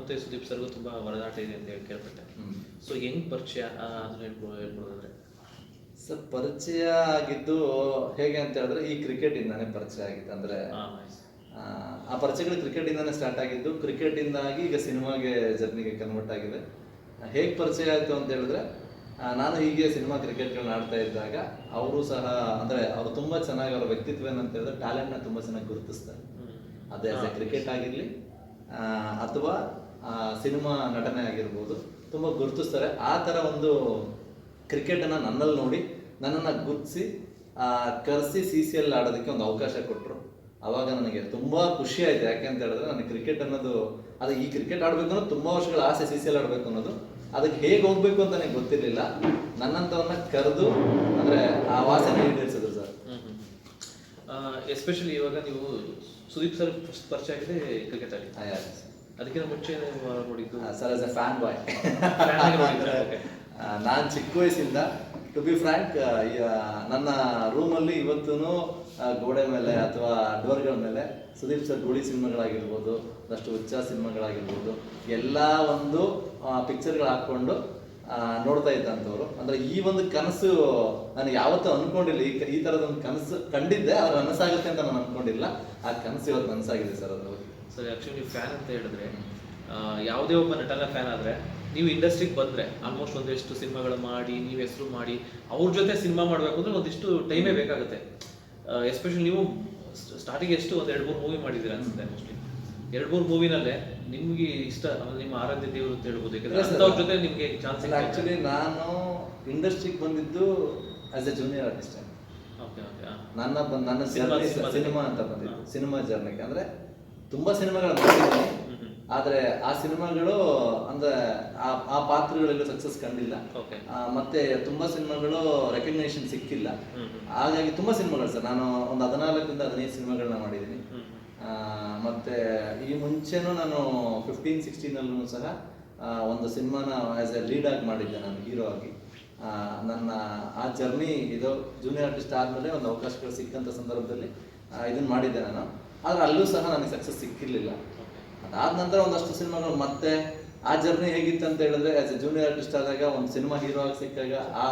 ಮತ್ತೆ ಸುದೀಪ್ ಸರ್ಗೂ ತುಂಬಾ ಒಡನಾಟ ಇದೆ ಅಂತ ಹೇಳಿ ಕೇಳ್ಪಟ್ಟೆ. ಸೊ ಹೆಂಗ್ ಪರಿಚಯ? ಅದನ್ನ ಹೇಳ್ಬೋದಾದ್ರೆ? ಸರ್ ಪರಿಚಯ ಆಗಿದ್ದು ಹೇಗೆ ಅಂತ ಹೇಳಿದ್ರೆ ಈ ಕ್ರಿಕೆಟ್ ಇಂದಾನೇ ಪರಿಚಯ ಆಗಿತ್ತು. ಅಂದ್ರೆ ಆ, ಪರಿಚಯಗಳು ಕ್ರಿಕೆಟ್ ಇಂದಾನೆ ಸ್ಟಾರ್ಟ್ ಆಗಿದ್ದು ಕ್ರಿಕೆಟ್ ಇಂದಾಗಿ ಈಗ ಸಿನಿಮಾಗೆ ಜರ್ನಿಗೆ ಕನ್ವರ್ಟ್ ಆಗಿದೆ. ಹೇಗ್ ಪರಿಚಯ ಆಯ್ತು ಅಂತ ಹೇಳಿದ್ರೆ ನಾನು ಹೀಗೆ ಸಿನಿಮಾ ಕ್ರಿಕೆಟ್ಗಳನ್ನ ಆಡ್ತಾ ಇದ್ದಾಗ ಅವರು ಸಹ ಅಂದ್ರೆ ಅವರು ತುಂಬಾ ಚೆನ್ನಾಗಿ ಅವರ ವ್ಯಕ್ತಿತ್ವ ಏನಂತ ಹೇಳಿದ್ರೆ ಟ್ಯಾಲೆಂಟ್ನ ತುಂಬಾ ಚೆನ್ನಾಗಿ ಗುರುತಿಸ್ತಾರೆ. ಅದೇ ಕ್ರಿಕೆಟ್ ಆಗಿರಲಿ ಅಥವಾ ಸಿನಿಮಾ ನಟನೆ ಆಗಿರ್ಬೋದು ತುಂಬ ಗುರುತಿಸ್ತಾರೆ. ಆ ಥರ ಒಂದು ಕ್ರಿಕೆಟನ್ನು ನನ್ನಲ್ಲಿ ನೋಡಿ ನನ್ನನ್ನು ಗುರುತಿಸಿ ಕರೆಸಿ ಸಿ ಸಿ ಎಲ್ ಆಡೋದಕ್ಕೆ ಒಂದು ಅವಕಾಶ ಕೊಟ್ಟರು. ಆವಾಗ ನನಗೆ ತುಂಬ ಖುಷಿ ಆಯ್ತು. ಯಾಕೆ ಅಂತ ಹೇಳಿದ್ರೆ ನನಗೆ ಕ್ರಿಕೆಟ್ ಅನ್ನೋದು ಅದು ಈ ಕ್ರಿಕೆಟ್ ಆಡಬೇಕು ಅನ್ನೋದು ತುಂಬ ವರ್ಷಗಳ ಆಸೆ ಸಿ ಸಿ ಎಲ್ ಆಡಬೇಕು ಅನ್ನೋದು. ಅದಕ್ಕೆ ಹೇಗೆ ಹೋಗ್ಬೇಕು ಅಂತ ನನಗೆ ಗೊತ್ತಿರಲಿಲ್ಲ. ನನ್ನಂಥವನ್ನ ಕರೆದು ಅಂದರೆ ಆ ವಾಸನೆ ಈಡೇರಿಸಿದ್ರು ಸರ್. ಎಸ್ಪೆಷಲಿ ಇವಾಗ ನೀವು ಸುದೀಪ್ ಸರ್ ಫಸ್ಟ್ ಪರಿಚಯ ಆಗಿದೆ ಕ್ರಿಕೆಟ್ ಆಗಿ ಅದಕ್ಕಿಂತ ಮುಂಚೆ ನೋಡಿದ್ದು sir as a fan boy ನಾನು ಚಿಕ್ಕ ವಯಸ್ಸಿಂದ ಟು ಬಿ ಫ್ರ್ಯಾಂಕ್ ನನ್ನ ರೂಮಲ್ಲಿ ಇವತ್ತೂ ಗೋಡೆ ಮೇಲೆ ಅಥವಾ ಡೋರ್ಗಳ ಮೇಲೆ ಸುದೀಪ್ ಸರ್ ಗುಳಿ ಸಿನಿಮಾಗಳಾಗಿರ್ಬೋದು ಅಷ್ಟು ಉಚ್ಚ ಸಿನಿಮಾಗಳಾಗಿರ್ಬೋದು ಎಲ್ಲ ಒಂದು ಪಿಕ್ಚರ್ಗಳು ಹಾಕ್ಕೊಂಡು ನೋಡ್ತಾ ಇದ್ದಂಥವ್ರು. ಅಂದ್ರೆ ಈ ಒಂದು ಕನಸು ನಾನು ಯಾವತ್ತೂ ಅನ್ಕೊಂಡಿಲ್ಲ. ಈ ಈ ಥರದ ಒಂದು ಕನಸು ಕಂಡಿದ್ದೆ ಅದು ನನಸಾಗುತ್ತೆ ಅಂತ ನಾನು ಅನ್ಕೊಂಡಿಲ್ಲ. ಆ ಕನಸು ಇವತ್ತು ನನಸಾಗಿದೆ ಸರ್ ಅದು. ಸರ್ ಆ್ಯಕ್ಚುಲಿ ನೀವು ಫ್ಯಾನ್ ಅಂತ ಹೇಳಿದ್ರೆ ಆ, ಯಾವುದೇ ಒಬ್ಬ ನಟನ ಫ್ಯಾನ್ ಆದ್ರೆ ನೀವು ಇಂಡಸ್ಟ್ರಿಗೆ ಬಂದ್ರೆ ಆಲ್ಮೋಸ್ಟ್ ಒಂದಿಷ್ಟು ಸಿನಿಮಾಗಳು ಮಾಡಿ ನೀವು ಹೆಸರು ಮಾಡಿ ಅವ್ರ ಜೊತೆ ಸಿನಿಮಾ ಮಾಡಬೇಕು ಅಂದ್ರೆ ಒಂದಿಷ್ಟು ಟೈಮೇ ಬೇಕಾಗುತ್ತೆ. ಎಸ್ಪೆಷಲಿ ನೀವು ಸ್ಟಾರ್ಟಿಂಗ್ ಎಷ್ಟು ಒಂದು ಎರಡು ಮೂರು ಮೂವಿ ಮಾಡಿದ್ದೀರಾ ಅನ್ಸುತ್ತೆ ಮೋಸ್ಟ್ಲಿ ಎರಡು ಮೂರು ಮೂವಿನಲ್ಲೇ ನಿಮ್ಗೆ ಇಷ್ಟ ನಿಮ್ಮ ಆರಾಧ್ಯ ದೇವರು ಅಂತ ಹೇಳ್ಬೋದು ಯಾಕಂದ್ರೆ ಅವ್ರ ಅಂಥವ್ರ ಜೊತೆ ನಿಮಗೆ ಚಾನ್ಸ್ ಆ್ಯಕ್ಚುಲಿ ನಾನು ಇಂಡಸ್ಟ್ರಿಗೆ ಬಂದಿದ್ದು as a junior artist okay okay ನನ್ನ ನನ್ನ ಸಿನಿಮಾ- ಸಿನಿಮಾ ಅಂತ ಬಂದಿದ್ದು ಸಿನಿಮಾ ಜರ್ನಿಗೆ ಅಂದ್ರೆ ತುಂಬಾ ಸಿನಿಮಾಗಳು ನೋಡಿದ್ದೀನಿ. ಆದ್ರೆ ಆ ಸಿನಿಮಾಗಳು ಅಂದ್ರೆ ಆ ಆ ಪಾತ್ರಗಳೆಲ್ಲ ಸಕ್ಸಸ್ ಕಂಡಿಲ್ಲ. ಮತ್ತೆ ತುಂಬಾ ಸಿನಿಮಾಗಳು ರೆಕಗ್ನೇಷನ್ ಸಿಕ್ಕಿಲ್ಲ. ಹಾಗಾಗಿ ತುಂಬಾ ಸಿನಿಮಾಗಳು ಸರ್. ನಾನು ಒಂದು ಹದಿನಾಲ್ಕರಿಂದ ಹದಿನೈದು ಸಿನಿಮಾಗಳನ್ನ ಮಾಡಿದ್ದೀನಿ. ಮತ್ತೆ ಈ ಮುಂಚೆನೂ ನಾನು ಫಿಫ್ಟೀನ್ ಸಿಕ್ಸ್ಟೀನಲ್ಲೂ ಸಹ ಒಂದು ಸಿನಿಮಾನ ಆಸ್ ಎ ಲೀಡ್ ಆಗಿ ಮಾಡಿದ್ದೆ ನಾನು ಹೀರೋ ಆಗಿ. ನನ್ನ ಆ ಜರ್ನಿ ಇದು ಜೂನಿಯರ್ ಆರ್ಟಿಸ್ಟ್ ಆದಮೇಲೆ ಒಂದು ಅವಕಾಶಗಳು ಸಿಕ್ಕಂಥ ಸಂದರ್ಭದಲ್ಲಿ ಇದನ್ನು ಮಾಡಿದ್ದೆ ನಾನು. ಆದರೆ ಅಲ್ಲೂ ಸಹ ನನಗೆ ಸಕ್ಸಸ್ ಸಿಕ್ಕಿರಲಿಲ್ಲ. ಅದಾದ ನಂತರ ಒಂದಷ್ಟು ಸಿನಿಮಾಗಳು ಮತ್ತೆ ಆ ಜರ್ನಿ ಹೇಗಿತ್ತು ಅಂತ ಹೇಳಿದ್ರೆ ಆಸ್ ಎ ಜೂನಿಯರ್ ಆರ್ಟಿಸ್ಟ್ ಆದಾಗ ಒಂದು ಸಿನಿಮಾ ಹೀರೋ ಆಗಿ ಸಿಕ್ಕಾಗ ಆ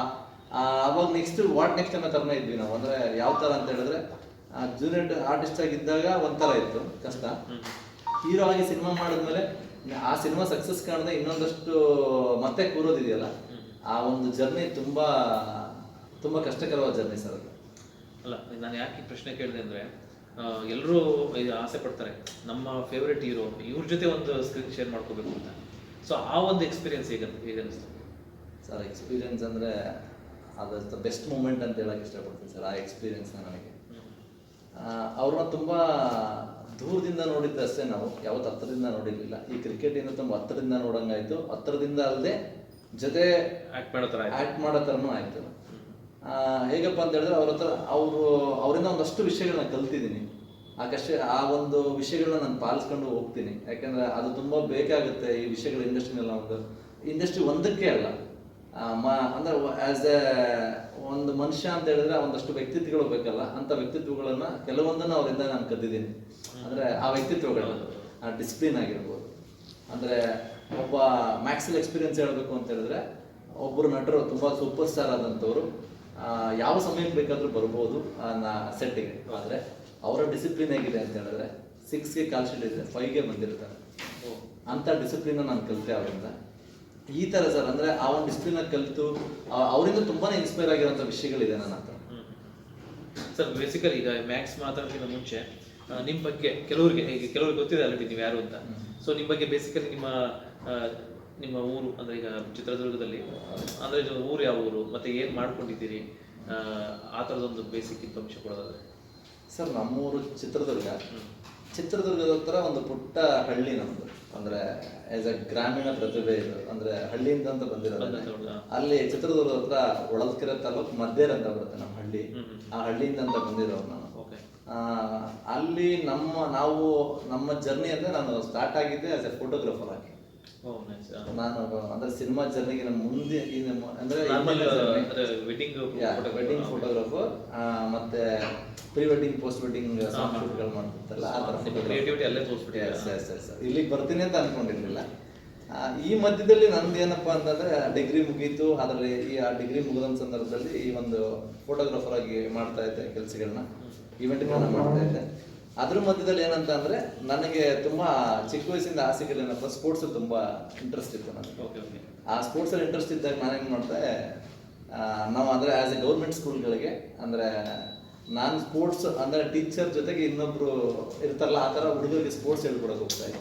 ಅವಾಗ ನೆಕ್ಸ್ಟ್ ವಾಟ್ ನೆಕ್ಸ್ಟ್ ಅನ್ನೋ ಥರನೇ ಇದ್ವಿ ನಾವು. ಅಂದರೆ ಯಾವ ಥರ ಅಂತ ಹೇಳಿದ್ರೆ ಜೂನಿಯರ್ ಆರ್ಟಿಸ್ಟ್ ಆಗಿದ್ದಾಗ ಒಂಥರ ಇತ್ತು, ಕಷ್ಟ. ಹೀರೋ ಆಗಿ ಸಿನಿಮಾ ಮಾಡಿದ್ಮೇಲೆ ಆ ಸಿನಿಮಾ ಸಕ್ಸಸ್ ಕಾಣದೆ ಇನ್ನೊಂದಷ್ಟು ಮತ್ತೆ ಕೂರೋದಿದೆಯಲ್ಲ? ಆ ಒಂದು ಜರ್ನಿ ತುಂಬಾ ತುಂಬಾ ಕಷ್ಟಕರವಾದ ಜರ್ನಿ ಸರ್ ಅಲ್ಲ, ನಾನು ಯಾಕೆ ಪ್ರಶ್ನೆ ಕೇಳಿದೆ ಅಂದ್ರೆ ಎಲ್ಲರೂ ಆಸೆ ಪಡ್ತಾರೆ ನಮ್ಮ ಫೇವ್ರೆಟ್ ಹೀರೋ ಇವ್ರ ಜೊತೆ ಒಂದು ಸ್ಕ್ರೀನ್ ಶೇರ್ ಮಾಡ್ಕೋಬೇಕು ಅಂತ. ಸೊ ಆ ಒಂದು ಎಕ್ಸ್ಪೀರಿಯನ್ಸ್ ಹೇಗೆ ಹೇಗೆ ಅನಿಸ್ತು? ಸರ್ ಎಕ್ಸ್ಪೀರಿಯನ್ಸ್ ಅಂದರೆ ಅದು ಬೆಸ್ಟ್ ಮೂಮೆಂಟ್ ಅಂತ ಹೇಳಕ್ಕೆ ಇಷ್ಟಪಡ್ತೀನಿ ಸರ್ ಆ ಎಕ್ಸ್ಪೀರಿಯನ್ಸ್ನ ನನಗೆ. ಅವ್ರನ್ನ ತುಂಬ ದೂರದಿಂದ ನೋಡಿದ್ದಷ್ಟೇ ನಾವು ಯಾವತ್ತು ಹತ್ತಿರದಿಂದ ನೋಡಿರಲಿಲ್ಲ. ಈ ಕ್ರಿಕೆಟಿಂದ ತುಂಬ ಹತ್ತಿರದಿಂದ ನೋಡಂಗಾಯ್ತು ಹತ್ತಿರದಿಂದ ಅಲ್ಲದೆ ಜೊತೆ ಆ್ಯಕ್ಟ್ ಮಾಡೋ ಥರ ಆ್ಯಕ್ಟ್ ಮಾಡೋ ಥರನೂ ಆಯಿತು. ಹೇಗಪ್ಪ ಅಂತ ಹೇಳಿದ್ರೆ ಅವ್ರ ಹತ್ರ ಅವರು, ಅವರಿಂದ ಒಂದಷ್ಟು ವಿಷಯಗಳನ್ನ ಕಲ್ತಿದ್ದೀನಿ. ಆ ಕಷ್ಟ ಆ ಒಂದು ವಿಷಯಗಳನ್ನ ನಾನು ಪಾಲಿಸ್ಕೊಂಡು ಹೋಗ್ತೀನಿ. ಯಾಕಂದ್ರೆ ಅದು ತುಂಬ ಬೇಕಾಗುತ್ತೆ ಈ ವಿಷಯಗಳು ಇಂಡಸ್ಟ್ರಿನೆಲ್ಲ ಒಂದು ಇಂಡಸ್ಟ್ರಿ ಒಂದಕ್ಕೆ ಅಲ್ಲ. ಮ, ಅಂದ್ರೆ ಆಸ್ ಎ ಒಂದು ಮನುಷ್ಯ ಅಂತ ಹೇಳಿದ್ರೆ ಒಂದಷ್ಟು ವ್ಯಕ್ತಿತ್ವಗಳು ಬೇಕಲ್ಲ, ಅಂತ ವ್ಯಕ್ತಿತ್ವಗಳನ್ನ ಕೆಲವೊಂದನ್ನು ಅವರಿಂದ ನಾನು ಕದ್ದಿದ್ದೀನಿ. ಅಂದ್ರೆ ಆ ವ್ಯಕ್ತಿತ್ವಗಳನ್ನ, ಆ ಡಿಸಿಪ್ಲಿನ್ ಆಗಿರ್ಬೋದು. ಅಂದ್ರೆ ಒಬ್ಬ ಮ್ಯಾಕ್ಸಿಲ್ ಎಕ್ಸ್ಪೀರಿಯನ್ಸ್ ಹೇಳಬೇಕು ಅಂತ ಹೇಳಿದ್ರೆ ಒಬ್ಬರು ನಟರು ತುಂಬಾ ಸೂಪರ್ ಸ್ಟಾರ್ ಆದಂಥವ್ರು ಯಾವ ಸಮಯಕ್ಕೆ ಬೇಕಾದರೂ ಬರ್ಬೋದು ಸೆಟ್ಟಿಗೆ ಆದರೆ ಅವರ ಡಿಸಿಪ್ಲಿನ್ ಹೇಗಿದೆ ಅಂತ ಹೇಳಿದ್ರೆ ಸಿಕ್ಸ್ಗೆ ಕಾಲ್ ಶೀಟ್ ಇದೆ ಫೈವ್ಗೆ ಬಂದಿರ್ತಾರೆ. ಅಂಥ ಡಿಸಿಪ್ಲಿನ ನಾನು ಕಲಿತೆ ಅವರಿಂದ. ಈ ಥರ ಸರ್ ಅಂದರೆ ಆ ಒಂದು ಡಿಸಿಪ್ಲಿನ ಕಲಿತು ಅವರಿಂದ ತುಂಬಾ ಇನ್ಸ್ಪೈರ್ ಆಗಿರೋಂಥ ವಿಷಯಗಳಿದೆ ನನ್ನ ಹತ್ರ. ಸರ್ ಬೇಸಿಕಲಿ ಈಗ ಮ್ಯಾಕ್ಸ್ ಮಾತಾಡೋಕ್ಕಿಂತ ಮುಂಚೆ ನಿಮ್ಮ ಬಗ್ಗೆ ಕೆಲವರಿಗೆ ಈಗ ಕೆಲವ್ರಿಗೆ ಗೊತ್ತಿದೆ ಆಲ್ರೆಡಿ ನೀವು ಯಾರು ಅಂತ. ಸೊ ನಿಮ್ಮ ಬಗ್ಗೆ ಬೇಸಿಕಲಿ ನಿಮ್ಮ ನಿಮ್ಮ ಊರು ಅಂದ್ರೆ ಈಗ ಚಿತ್ರದುರ್ಗದಲ್ಲಿ ಅಂದ್ರೆ ಊರು ಯಾವ ಊರು ಮತ್ತೆ ಏನು ಮಾಡ್ಕೊಂಡಿದ್ದೀರಿ? ಆ, ಥರದೊಂದು ಬೇಸಿಕ್ ಇನ್ಫಾರ್ಮೇಶನ್ ಕೊಡೋದಾದ್ರೆ. ಸರ್ ನಮ್ಮೂರು ಚಿತ್ರದುರ್ಗ. ಚಿತ್ರದುರ್ಗದ ಹತ್ರ ಒಂದು ಪುಟ್ಟ ಹಳ್ಳಿ ನಮ್ಮದು ಅಂದ್ರೆ ಆಸ್ ಅ ಗ್ರಾಮೀಣ ಪ್ರತಿಭೆ ಇದು. ಅಂದ್ರೆ ಹಳ್ಳಿಯಿಂದ ಅಂತ ಬಂದಿರೋದು. ಅಲ್ಲಿ ಚಿತ್ರದುರ್ಗದ ಹತ್ರ ಹೊಳಲ್ಕೆರೆ ತಾಲೂಕು ಮದ್ದೇರ್ ಅಂತ ಬರುತ್ತೆ ನಮ್ಮ ಹಳ್ಳಿ. ಆ ಹಳ್ಳಿಯಿಂದ ಅಂತ ಬಂದಿರೋರು ನಾನು. ಓಕೆ. ಅಲ್ಲಿ ನಮ್ಮ ನಾವು ನಮ್ಮ ಜರ್ನಿ ಅಂದ್ರೆ ನಾನು ಸ್ಟಾರ್ಟ್ ಆಗಿದ್ದೆ ಆಸ್ ಎ ಫೋಟೋಗ್ರಾಫರ್ ಆಗಿ. ನಾನು ಅಂದ್ರೆ ಸಿನಿಮಾ ಜರ್ನಿಗೆ ನಮ್ಮ ಮುಂದೆ ಅಂದ್ರೆ. ವೆಡ್ಡಿಂಗ್ ವೆಡ್ಡಿಂಗ್ ಫೋಟೋಗ್ರಾಫರ್ ಮತ್ತೆ ಪ್ರೀ ವೆಡ್ಡಿಂಗ್ ಪೋಸ್ಟ್ ವೆಡ್ಡಿಂಗ್ ಶೂಟ್ಗಳು ಮಾಡ್ತಿರ್ತಲ್ಲ ಆ ಥರ ಕ್ರಿಯೇಟಿವಿಟಿ ಅಲ್ಲೇ yes. ಇಲ್ಲಿಗೆ ಬರ್ತೀನಿ ಅಂತ ಅನ್ಕೊಂಡಿರ್ಲಿಲ್ಲ. ಈ ಮಧ್ಯದಲ್ಲಿ ನಂದು ಏನಪ್ಪಾ ಅಂತಂದ್ರೆ ಡಿಗ್ರಿ ಮುಗೀತು. ಆದ್ರೆ ಈ ಆ ಡಿಗ್ರಿ ಮುಗಿದ ಸಂದರ್ಭದಲ್ಲಿ ಈ ಒಂದು ಫೋಟೋಗ್ರಾಫರ್ ಆಗಿ ಮಾಡ್ತಾ ಇದ್ದೆ ಕೆಲಸಗಳನ್ನ ಇವೆಂಟ್ಗಳನ್ನ ಮಾಡ್ತಾ ಇದ್ದೆ. ಅದ್ರ ಮಧ್ಯದಲ್ಲಿ ಏನಂತ ಅಂದ್ರೆ ನನಗೆ ತುಂಬಾ ಚಿಕ್ಕ ವಯಸ್ಸಿಂದ ಆಸೆಗಳೇನಪ್ಪ ಸ್ಪೋರ್ಟ್ಸ್ ತುಂಬಾ ಇಂಟ್ರೆಸ್ಟ್ ಇತ್ತು ನನಗೆ. ಓಕೆ ಓಕೆ ಆ ಸ್ಪೋರ್ಟ್ಸ್ ಅಲ್ಲಿ ಇಂಟ್ರೆಸ್ಟ್ ಇದ್ದಾಗ ನಾನೇನ್ ಮಾಡ್ದೆ ನಾವು ಅಂದ್ರೆ ಆಸ್ ಎ ಗೌರ್ಮೆಂಟ್ ಸ್ಕೂಲ್ಗಳಿಗೆ ಅಂದ್ರೆ ನಾನು ಸ್ಪೋರ್ಟ್ಸ್ ಅಂದ್ರೆ ಟೀಚರ್ ಜೊತೆಗೆ ಇನ್ನೊಬ್ರು ಇರ್ತಾರಲ್ಲ ಆ ತರ ಹುಡುಗರಿಗೆ ಸ್ಪೋರ್ಟ್ಸ್ ಹೇಳ್ಕೊಡಕ್ ಹೋಗ್ತಾ ಇದ್ದೆ.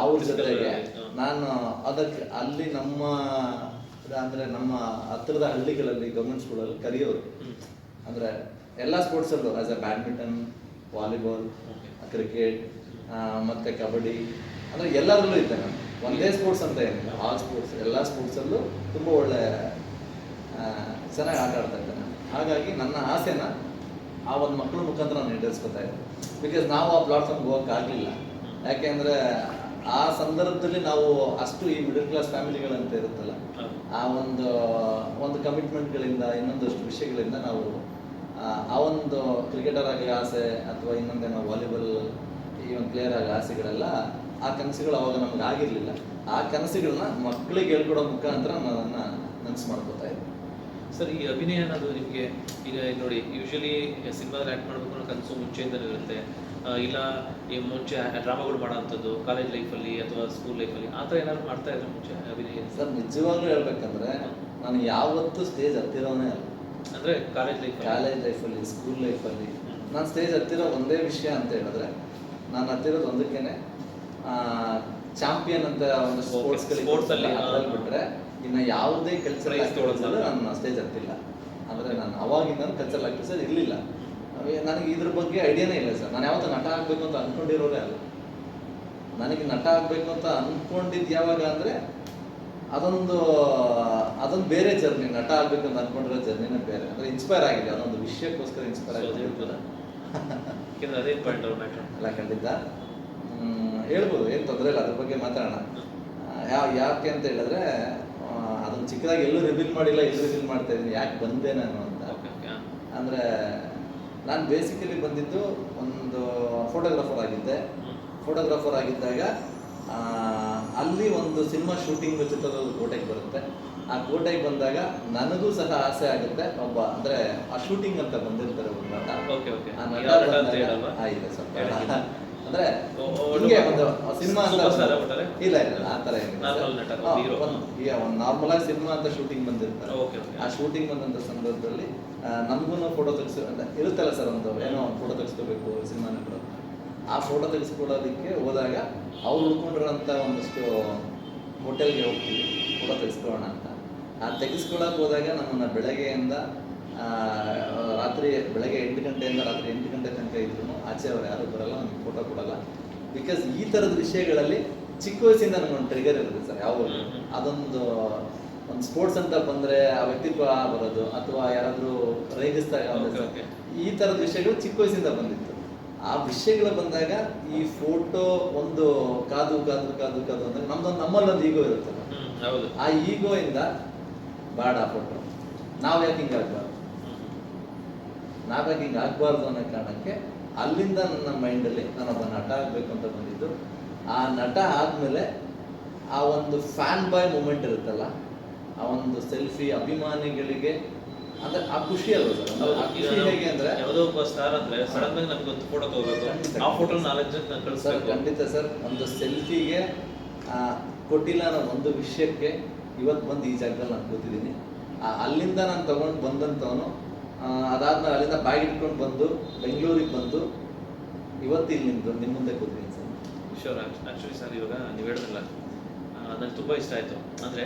ಅವ್ರ ಜೊತೆಗೆ. ನಾನು ಅದಕ್ಕೆ ಅಲ್ಲಿ ನಮ್ಮ ಅಂದ್ರೆ ನಮ್ಮ ಹತ್ತಿರದ ಹಳ್ಳಿಗಳಲ್ಲಿ ಗೌರ್ಮೆಂಟ್ ಸ್ಕೂಲಲ್ಲಿ ಕರೆಯೋರು. ಅಂದ್ರೆ ಎಲ್ಲ ಸ್ಪೋರ್ಟ್ಸ್ ಅಲ್ಲೂ as a badminton volleyball cricket ಮತ್ತೆ ಕಬಡ್ಡಿ ಅಂದ್ರೆ ಎಲ್ಲದರಲ್ಲೂ ಇದ್ದೆ ನಾನು ಒಂದೇ ಸ್ಪೋರ್ಟ್ಸ್ ಅಂತ ಏನಿಲ್ಲ. ಆಲ್ ಸ್ಪೋರ್ಟ್ಸ್ ಎಲ್ಲ ಸ್ಪೋರ್ಟ್ಸಲ್ಲೂ ತುಂಬ ಒಳ್ಳೆ ಚೆನ್ನಾಗಿ ಆಟ ಆಡ್ತಾ ಇದ್ದೆ ನಾನು ಹಾಗಾಗಿ ನನ್ನ ಆಸೆನ ಆ ಒಂದು ಮಕ್ಕಳ ಮುಖಾಂತರ ನಾನು ಈಡೇರಿಸ್ಕೊತಾ ಇದ್ದೆ ಬಿಕಾಸ್ ನಾವು ಆ ಪ್ಲಾಟ್ಫಾರ್ಮ್ಗೆ ಹೋಗೋಕ್ಕಾಗಲಿಲ್ಲ ಯಾಕೆಂದ್ರೆ ಆ ಸಂದರ್ಭದಲ್ಲಿ ನಾವು ಅಷ್ಟು ಈ ಮಿಡಲ್ ಕ್ಲಾಸ್ ಫ್ಯಾಮಿಲಿಗಳಂತ ಇರುತ್ತಲ್ಲ ಆ ಒಂದು ಒಂದು ಕಮಿಟ್ಮೆಂಟ್ಗಳಿಂದ ಇನ್ನೊಂದಷ್ಟು ವಿಷಯಗಳಿಂದ ನಾವು ಆ, ಒಂದು ಕ್ರಿಕೆಟರ್ ಆಗಲಿ ಆಸೆ ಅಥವಾ ಇನ್ನೊಂದೇನೋ ವಾಲಿಬಾಲ್ ಈ ಒಂದು ಪ್ಲೇಯರ್ ಆಗಲಿ ಆಸೆಗಳೆಲ್ಲ ಆ ಕನಸುಗಳು ಅವಾಗ ನಮ್ಗೆ ಆಗಿರಲಿಲ್ಲ. ಆ ಕನಸುಗಳನ್ನ ಮಕ್ಕಳಿಗೆ ಹೇಳ್ಕೊಡೋ ಮುಖಾಂತರ ನಾನು ಅದನ್ನ ನನಸು ಮಾಡ್ಕೋತಾ ಇದ್ದೆ ಸರ್ ಈ ಅಭಿನಯ ಅನ್ನೋದು ನಿಮಗೆ ಈಗ ನೋಡಿ ಯೂಶಲಿ ಸಿನಿಮಾದಲ್ಲಿ ಆ್ಯಕ್ಟ್ ಮಾಡಬೇಕು ಅನ್ನೋ ಕನಸು ಮುಂಚೆಯಿಂದಲೂ ಇರುತ್ತೆ. ಇಲ್ಲ ಈ ಮುಂಚೆ ಡ್ರಾಮಾಗಳು ಮಾಡೋಂಥದ್ದು ಕಾಲೇಜ್ ಲೈಫಲ್ಲಿ ಅಥವಾ ಸ್ಕೂಲ್ ಲೈಫಲ್ಲಿ ಆ ಥರ ಏನಾದ್ರು ಮಾಡ್ತಾ ಇದ್ರೆ ಮುಂಚೆ ಅಭಿನಯ? ಸರ್ ನಿಜವಾಗ್ಲೂ ಹೇಳ್ಬೇಕಂದ್ರೆ ನಾನು ಯಾವತ್ತೂ ಸ್ಟೇಜ್ ಹತ್ತಿರೋನೇ ಅಲ್ಲ. ಅಂದರೆ ಕಾಲೇಜ್ ಲೈಫ್ ಕಾಲೇಜ್ ಲೈಫಲ್ಲಿ ಸ್ಕೂಲ್ ಲೈಫಲ್ಲಿ ನಾನು ಸ್ಟೇಜ್ ಹತ್ತಿರೋ ಒಂದೇ ವಿಷಯ ಅಂತ ಹೇಳಿದ್ರೆ ನಾನು ಹತ್ತಿರೋದು ಒಂದಕ್ಕೇನೆ ಚಾಂಪಿಯನ್ ಅಂತ ಒಂದು ಸ್ಪೋರ್ಟ್ಸ್ ಸ್ಪೋರ್ಟ್ಸ್ ಅಲ್ಲಿ, ಬಿಟ್ಟರೆ ಅದ್ರಲ್ಲಿ ಬಿಟ್ರೆ ಇನ್ನು ಯಾವುದೇ Prize ನನ್ನ ನಾನು ಸ್ಟೇಜ್ ಹತ್ತಿಲ್ಲ. ಅಂದ್ರೆ ನಾನು ಅವಾಗಿಂದ ಕಲ್ಚರಲ್ ಆಕ್ಟಿವಿಟೀಸ್ ಇರಲಿಲ್ಲ. ನನಗೆ ಇದ್ರ ಬಗ್ಗೆ ಐಡಿಯಾನೇ ಇಲ್ಲ ಸರ್. ನಾನು ಯಾವತ್ತೂ ನಟ ಆಗ್ಬೇಕು ಅಂತ ಅನ್ಕೊಂಡಿರೋದೇ ಅಲ್ಲ. ನನಗೆ ನಟ ಆಗ್ಬೇಕು ಅಂತ ಅಂದ್ಕೊಂಡಿದ್ದು ಯಾವಾಗ ಅಂದ್ರೆ ಅದೊಂದು ಅದೊಂದು ಬೇರೆ ಜರ್ನಿ ನಟ ಆಗ್ಬೇಕು ಅಂತ ಅನ್ಕೊಂಡಿರೋ ಜರ್ನಿನೇ ಬೇರೆ. ಅಂದ್ರೆ ಇನ್ಸ್ಪೈರ್ ಆಗಿದೆ ಅದೊಂದು ವಿಷಯಕ್ಕೋಸ್ಕರ ಇನ್ಸ್ಪೈರ್ ಆಗಿದೆ ಅದೇ ಪಾಯಿಂಟ್ ಎಲ್ಲ ಖಂಡಿತ. ಹೇಳ್ಬೋದು ಏನು ತೊಂದರೆ ಇಲ್ಲ ಅದ್ರ ಬಗ್ಗೆ ಮಾತಾಡೋಣ. ಯಾವ ಯಾಕೆ ಅಂತ ಹೇಳಿದ್ರೆ ಅದನ್ನ ಚಿಕ್ಕದಾಗಿ ಎಲ್ಲೂ ರಿವೀಲ್ ಮಾಡಿಲ್ಲ ಎಲ್ಲೂ ರಿವೀಲ್ ಮಾಡ್ತಾ ಇದ್ದೀನಿ ಯಾಕೆ ಬಂದೆ ನಾನು ಅಂತ. ಅಂದ್ರೆ ನಾನು ಬೇಸಿಕಲಿ ಬಂದಿದ್ದು ಒಂದು ಫೋಟೋಗ್ರಾಫರ್ ಆಗಿದ್ದೆ. ಫೋಟೋಗ್ರಾಫರ್ ಆಗಿದ್ದಾಗ ಆ, ಅಲ್ಲಿ ಒಂದು ಸಿನಿಮಾ ಶೂಟಿಂಗ್ ಚಿತ್ರದ ಕೋಟೆಗೆ ಬರುತ್ತೆ. ಆ ಕೋಟೆಗೆ ಬಂದಾಗ ನನಗೂ ಸಹ ಆಸೆ ಆಗುತ್ತೆ. ಒಬ್ಬ ಅಂದ್ರೆ ಆ ಶೂಟಿಂಗ್ ಅಂತ ಬಂದಿರ್ತಾರೆ ಒಂದು ನಟ. ಆ ನಟ ಬಂದಾಗ- ಆ, ಸ್ವಲ್ಪ. ಅಂದ್ರೆ ಹಿಂಗೆ ಒಂದು ಸಿನಿಮಾ ಅಂತ ಇಲ್ಲ ಇಲ್ಲ ಆ ತರ ಏನಿಲ್ಲ Normal ನಟ, ಹಾ, hero. ಒಂದು ಈಗ ಒಂದು ನಾರ್ಮಲ್ ಆಗಿ ಸಿನಿಮಾ ಅಂತ ಶೂಟಿಂಗ್ ಬಂದಿರ್ತಾರೆ. Okay, okay. ಆ ಶೂಟಿಂಗ್ ಬಂದಂತ ಸಂದರ್ಭದಲ್ಲಿ ನಮಗೂ ಫೋಟೋ ತೆಗಿಸ್ ಇರುತ್ತಲ್ಲ ಸರ್ ಒಂದು ಏನೋ ಫೋಟೋ ತೆಗಿಸ್ಕೋಬೇಕು ಸಿನಿಮಾ ನಟರು. ಆ ಫೋಟೋ ತೆಗೆಸ್ಕೊಳ್ಳೋದಕ್ಕೆ ಹೋದಾಗ ಅವ್ರು ಉಳ್ಕೊಂಡಿರೋಂಥ ಒಂದಷ್ಟು ಹೋಟೆಲ್ಗೆ ಹೋಗ್ತೀವಿ ಫೋಟೋ ತೆಗೆಸ್ಕೊಳ್ಳೋಣ ಅಂತ ಆ ತೆಗೆಸ್ಕೊಳ್ಳೋಕೆ ಹೋದಾಗ ನಮ್ಮನ್ನು ಬೆಳಗ್ಗೆಯಿಂದ ಆ, ರಾತ್ರಿ ಬೆಳಗ್ಗೆ ಎಂಟು ಗಂಟೆಯಿಂದ ರಾತ್ರಿ ಎಂಟು ಗಂಟೆ ತನಕ ಇದ್ರು ಆಚೆ ಅವ್ರು ಯಾರು ಬರಲ್ಲ ನಮಗೆ ಫೋಟೋ ಕೊಡಲ್ಲ ಬಿಕಾಸ್ ಈ ಥರದ ವಿಷಯಗಳಲ್ಲಿ ಚಿಕ್ಕ ವಯಸ್ಸಿಂದ ನನಗೊಂದು ಟ್ರಿಗರ್ ಇರುತ್ತೆ ಸರ್ ಯಾವ ಹ್ಮ್, ಹ್ಮ್. ಅದೊಂದು ಒಂದು ಸ್ಪೋರ್ಟ್ಸ್ ಅಂತ ಬಂದರೆ ಆ ವ್ಯಕ್ತಿತ್ವ ಬರೋದು ಅಥವಾ ಯಾರಾದರೂ ರೇಗಿಸ್ದಾಗ. ಈ ಥರದ ವಿಷಯಗಳು ಚಿಕ್ಕ ವಯಸ್ಸಿಂದ ಬಂದಿತ್ತು ಆ ವಿಷಯಗಳು ಬಂದಾಗ ಈ ಫೋಟೋ ಒಂದು ಕಾದು ಕಾದು ಕಾದು ಕಾದು ಅಂದಾಗ ನಮ್ದೊಂದು ನಮ್ಮಲ್ಲೊಂದು ಈಗೋ ಇರುತ್ತೆ. ಹೌದು. ಆ ಈಗೋ ಇಂದ ಬೇಡ ಫೋಟೋ. ನಾವ್ ಯಾಕೆ ಹಿಂಗೆ ಆಗ್ಬಾರ್ದು? ನಾವ್ಯಾಕೆ ಹಿಂಗೆ ಆಗ್ಬಾರ್ದು ಅನ್ನೋ ಕಾರಣಕ್ಕೆ ಅಲ್ಲಿಂದ ನನ್ನ ಮೈಂಡಲ್ಲಿ ನಾನೊಬ್ಬ ನಟ ಆಗ್ಬೇಕು ಅಂತ ಬಂದಿದ್ದು. ಆ ನಟ ಆದ್ಮೇಲೆ ಆ ಒಂದು ಫ್ಯಾನ್ ಬಾಯ್ ಮೂಮೆಂಟ್ ಇರುತ್ತಲ್ಲ ಆ ಒಂದು ಸೆಲ್ಫಿ ಅಭಿಮಾನಿಗಳಿಗೆ ಅಂದ್ರೆ ಆ ಖುಷಿ ಅಲ್ವಾ ಸರ್. ಅಂದ್ರೆ ಆ ಖುಷಿ ಹೇಗೆ ಅಂದ್ರೆ ಯಾವುದೋ ಒಬ್ಬ ಸ್ಟಾರ್ ಅಂದ್ರೆ ಸಡನ್ ಆಗಿ ನಮ್ಗೆ ಒಂದು ಫೋಟೋ ತಗೋಬೇಕು. ಆ ಫೋಟೋ ನಾಲ್ಕು ಕಳಿಸ್ಬೇಕು. ಖಂಡಿತ ಸರ್. ಒಂದು ಸೆಲ್ಫಿಗೆ ಕೊಟ್ಟಿಲ್ಲ ಅನ್ನೋ ಒಂದು ವಿಷಯಕ್ಕೆ ಇವತ್ತು ಬಂದು ಈ ಜಾಗದಲ್ಲಿ ನಾನು ಕೂತಿದ್ದೀನಿ. ಆ, ಅಲ್ಲಿಂದ ನಾನು ತಗೊಂಡು ಬಂದಂಥವನು ಅದಾದ್ಮೇಲೆ ಅಲ್ಲಿಂದ ಬ್ಯಾಗ್ ಇಟ್ಕೊಂಡು ಬಂದು ಬೆಂಗಳೂರಿಗೆ ಬಂದು ಇವತ್ತು ಇಲ್ಲಿ ನಿಮ್ದು ನಿಮ್ಮ ಮುಂದೆ ಕೂತಿದ್ದೀನಿ ಸರ್. ಶೋರ್ ಆಕ್ಚುಲಿ ಸರ್ ಇವಾಗ ನೀವು ಹೇಳಿದ್ರಲ್ಲ ನನಗೆ ತುಂಬ ಇಷ್ಟ ಆಯಿತು. ಅಂದರೆ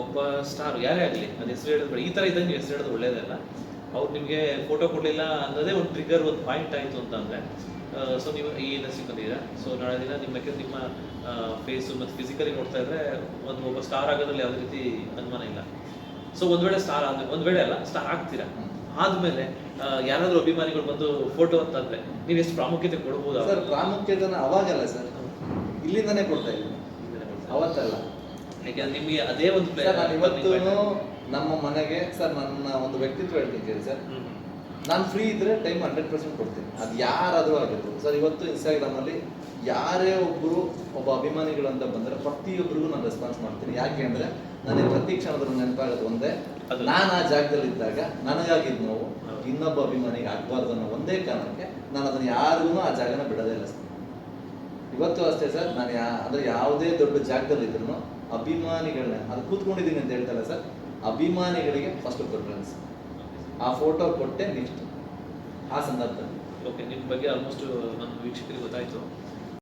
ಒಬ್ಬ ಸ್ಟಾರ್ ಯಾರೇ ಆಗಲಿ ಅದು ಹೆಸರು ಹೇಳಿದ್ರು. ಈ ಥರ ಇದ್ದಂಗೆ ಹೆಸರು ಹೇಳೋದು ಒಳ್ಳೇದಲ್ಲ. ಅವ್ರು ನಿಮಗೆ ಫೋಟೋ ಕೊಡಲಿಲ್ಲ ಅನ್ನೋದೇ ಒಂದು ಟ್ರಿಗರ್ ಒಂದು ಪಾಯಿಂಟ್ ಆಯಿತು ಅಂತ ಅಂದರೆ ಸೊ ನೀವು ಈ ಇಂಡಸ್ಟ್ರಿಗೆ ಬಂದಿದ್ದೀರಾ ಸೊ ನಾಳೆ ದಿನ ನಿಮ್ಮ ನಿಮ್ಮ ಫೇಸು ಮತ್ತು ಫಿಸಿಕಲಿ ನೋಡ್ತಾ ಇದ್ರೆ ಒಂದು ಒಬ್ಬ ಸ್ಟಾರ್ ಆಗೋದ್ರಲ್ಲಿ ಯಾವುದೇ ರೀತಿ ಅನುಮಾನ ಇಲ್ಲ. ಸೊ ಒಂದು ವೇಳೆ ಸ್ಟಾರ್ ಆದ್ರೆ ಒಂದು ವೇಳೆ ಅಲ್ಲ ಸ್ಟಾರ್ ಆಗ್ತೀರಾ? ಆದಮೇಲೆ ಯಾರಾದ್ರೂ ಅಭಿಮಾನಿಗಳು ಬಂದು ಫೋಟೋ ಅಂತಂದ್ರೆ ನೀವು ಎಷ್ಟು ಪ್ರಾಮುಖ್ಯತೆ ಕೊಡ್ಬೋದು? Sir ಪ್ರಾಮುಖ್ಯತೆನ ಅವಾಗಲ್ಲ sir. ಇಲ್ಲಿಂದಾನೇ ಕೊಡ್ತಾ ಇದ್ದೀನಿ. ಅವತ್ತಲ್ಲ. ಯಾಕೆಂದ್ರೆ ನಿಮಗೆ ಅದೇ ಒಂದು ನಾನು ಇವತ್ತು ನಮ್ಮ ಮನೆಗೆ ಸರ್ ನನ್ನ ಒಂದು ವ್ಯಕ್ತಿತ್ವ ಹೇಳ್ತೀನಿ ಸರ್. ನಾನು ಫ್ರೀ ಇದ್ರೆ ಟೈಮ್ ಹಂಡ್ರೆಡ್ ಪರ್ಸೆಂಟ್ ಕೊಡ್ತೀನಿ. ಅದು ಯಾರಾದರೂ ಆಗಿರ್ಬೋದು. ಸರ್ ಇವತ್ತು ಇನ್ಸ್ಟಾಗ್ರಾಮಲ್ಲಿ ಯಾರೇ ಒಬ್ಬರು ಒಬ್ಬ ಅಭಿಮಾನಿಗಳು ಅಂತ ಬಂದರೆ ಪ್ರತಿಯೊಬ್ಬರಿಗೂ ನಾನು ರೆಸ್ಪಾನ್ಸ್ ಮಾಡ್ತೀನಿ. ಯಾಕೆ ಅಂದರೆ ನನಗೆ ಪ್ರತಿ ಕ್ಷಣದಲ್ಲಿ ನೆನಪಾಗೋದು ಒಂದೇ ನಾನು ಆ ಜಾಗದಲ್ಲಿ ಇದ್ದಾಗ ನನಗಾಗಿದ್ದು ನೋವು. ಇನ್ನೊಬ್ಬ ಅಭಿಮಾನಿಗೆ ಆಗಬಾರ್ದು ಅನ್ನೋ ಒಂದೇ ಕಾರಣಕ್ಕೆ ನಾನು ಅದನ್ನು ಯಾರಿಗೂ ಆ ಜಾಗನ ಬಿಡದೇ ಇಲ್ಲ ಸರ್. ಇವತ್ತು ಅಷ್ಟೇ ಸರ್ ನಾನು ಯಾ ಅಂದರೆ ಯಾವುದೇ ದೊಡ್ಡ ಜಾಗದಲ್ಲಿ ಇದ್ರು ಅಭಿಮಾನಿಗಳನ್ನ, ಅದು ಕೂತ್ಕೊಂಡಿದ್ದೀನಿ ಅಂತ ಹೇಳ್ತಲ್ಲ ಸರ್, ಅಭಿಮಾನಿಗಳಿಗೆ ಫಸ್ಟ್ ಪ್ರಿಫರೆನ್ಸ್ ಆ ಫೋಟೋ ಕೊಟ್ಟೆ ನೆಕ್ಸ್ಟ್ ಆ ಸಂದರ್ಭದಲ್ಲಿ. ಓಕೆ ನಿಮ್ಮ ಬಗ್ಗೆ ಆಲ್ಮೋಸ್ಟ್ ನಮ್ಮ ವೀಕ್ಷಕರಿಗೆ ಗೊತ್ತಾಯ್ತು.